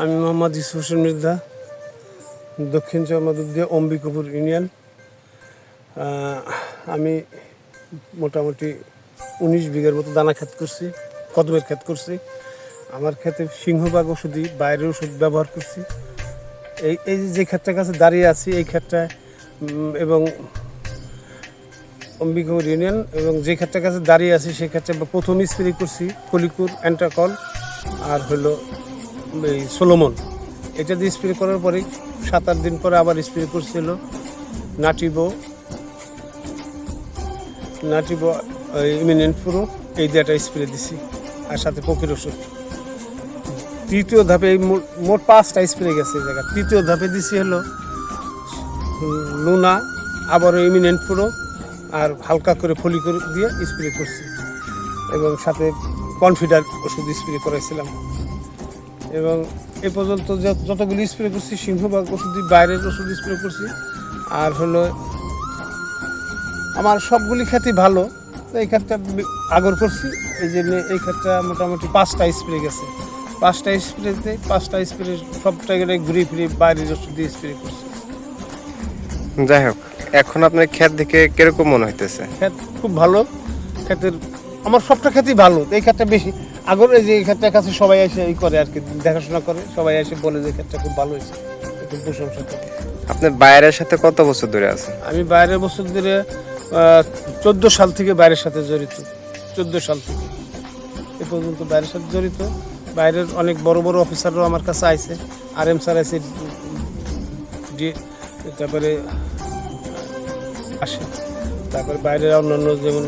আমি মোহাম্মদ ইসু হোসেন মির্জা, দক্ষিণ চরমাদুদ্দিয়া অম্বিকাপুর ইউনিয়ন। আমি মোটামুটি উনিশ বিঘার মতো দানা ক্ষেত করছি কদমের ক্ষেত করছি। আমার ক্ষেতে সিংহবাগ ওষুধই, বাইরের ওষুধ ব্যবহার করছি। এই এই যে ক্ষেতটার কাছে দাঁড়িয়ে আছি, এই ক্ষেতটায় এবং অম্বিকাপুর ইউনিয়ন, এবং যে ক্ষেতটার কাছে দাঁড়িয়ে আছি, সেই ক্ষেত্রে প্রথম স্প্রে করছি কলিকুর অ্যান্টাকল, আর হলো সোলোমন এটা দিয়ে স্প্রে করার পরে সাত আট দিন পরে আবার স্প্রে করছিল নাটিবো নাটিবো ইমিনেন্ট পুরো এই দিয়ে একটা স্প্রে দিছি, আর সাথে পকির ওষুধ। তৃতীয় ধাপে এই মোট- পাঁচটা স্প্রে গেছে এই জায়গা তৃতীয় ধাপে দিছি হলো, লুনা, আবারও ইমিনেন্ট পুরো আর হালকা করে ফলি করে দিয়ে স্প্রে করছি। এবং সাথে কনফিডার ওষুধ স্প্রে করেছিলাম এবং এ পর্যন্ত যত- যতগুলি স্প্রে করছি সিংহবাগ ওষুধ বাইরের ওষুধ স্প্রে করছি। আর হলো আমার সবগুলি খ্যাতি ভালো। তো এই ক্ষেত্রে আগর করছি। এই জন্য এই ক্ষেত্রে মোটামুটি পাঁচটা স্প্রে গেছে। পাঁচটা স্প্রেতে পাঁচটা স্প্রে সবটা গেলে ঘুরে ফিরে বাইরের ওষুধ দিয়ে স্প্রে করছি। যাই হোক এখন আপনার ক্ষেত দেখে কীরকম মনে হইতেছে? ক্ষেত খুব ভালো। ক্ষেতের আমার সবটা ক্ষেতই ভালো এই ক্ষেতটা বেশি। আগর এই যে এই ক্ষেতটার কাছে সবাই এসে এই করে আর কি দেখাশোনা করে সবাই এসে বলে যে ক্ষেতটা খুব ভালো হয়েছে খুব প্রশংসা করে। আপনি বাইরের সাথে কত বছর ধরে আছেন আমি বাইরের বছর ধরে চোদ্দ সাল থেকে বাইরের সাথে জড়িত চোদ্দ সাল থেকে। এ পর্যন্ত বাইরের সাথে জড়িত। বাইরের অনেক বড় বড় অফিসাররাও আমার কাছে আইছে আর এম স্যার আছে ডি- তারপরে আসে তারপরে বাইরের অন্যান্য যেমন